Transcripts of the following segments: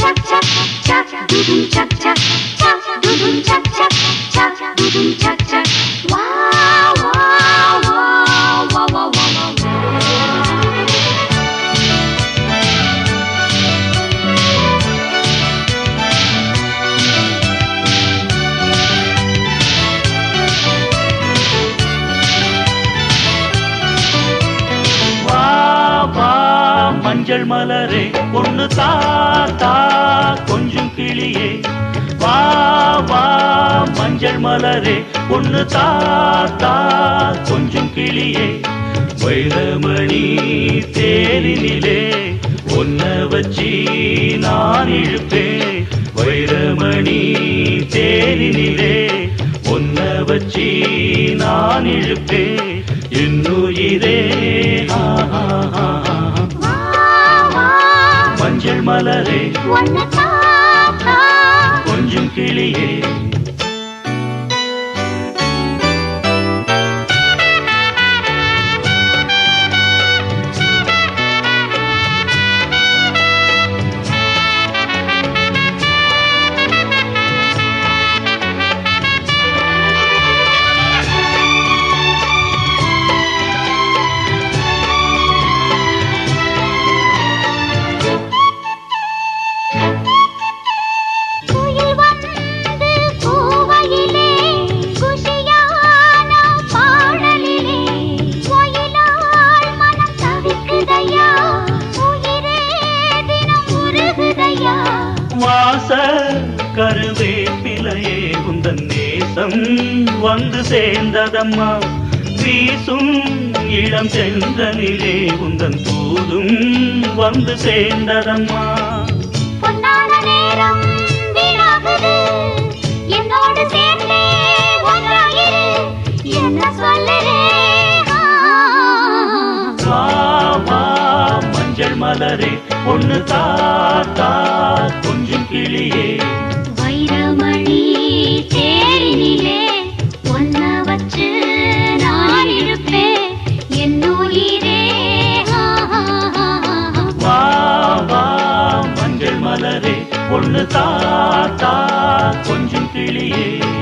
chak chak chak dudum chak chak chak dudum chak chak chak dudum chak chak wow wow wow wow wow wow wow வா வா மஞ்சள் மலரே ஒன்று தாத்தா மலரே ஒன்று தாத்தா கொஞ்சம் கிளியே. வைரமணி தேரினிலே ஒன்ன வச்சி நான் இழுப்பேன் வைரமணி தேரினிலே ஒன்ன வச்சி நான் இழுப்பேன் wow மஞ்சள் மலரே கொஞ்சம் கிளியே. கருவேப்பிலையே உந்தன் நேசம் வந்து சேர்ந்ததம்மா. வீசும் இளம் செந்தனிலே உந்தன் தூதும் வந்து சேர்ந்ததம்மா. மலரே ஒன்னு தாத்தா கொஞ்சம் கிளியே. மலரே ஒன்று தாத்தா கொஞ்சம் கிளியே.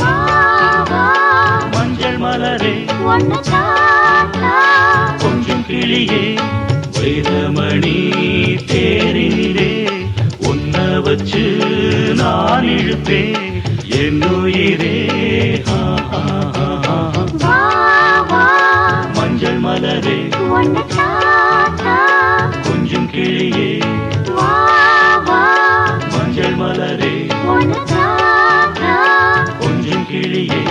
கொஞ்சம் கிளியே வைரமணி தேரிலே ஒன்ன வச்சு நான் இழுப்பேன் என்னுயிரே மஞ்சள் மலரே கொஞ்சம் கிளியே மஞ்சள் மலரே கொஞ்சம் கிளியே.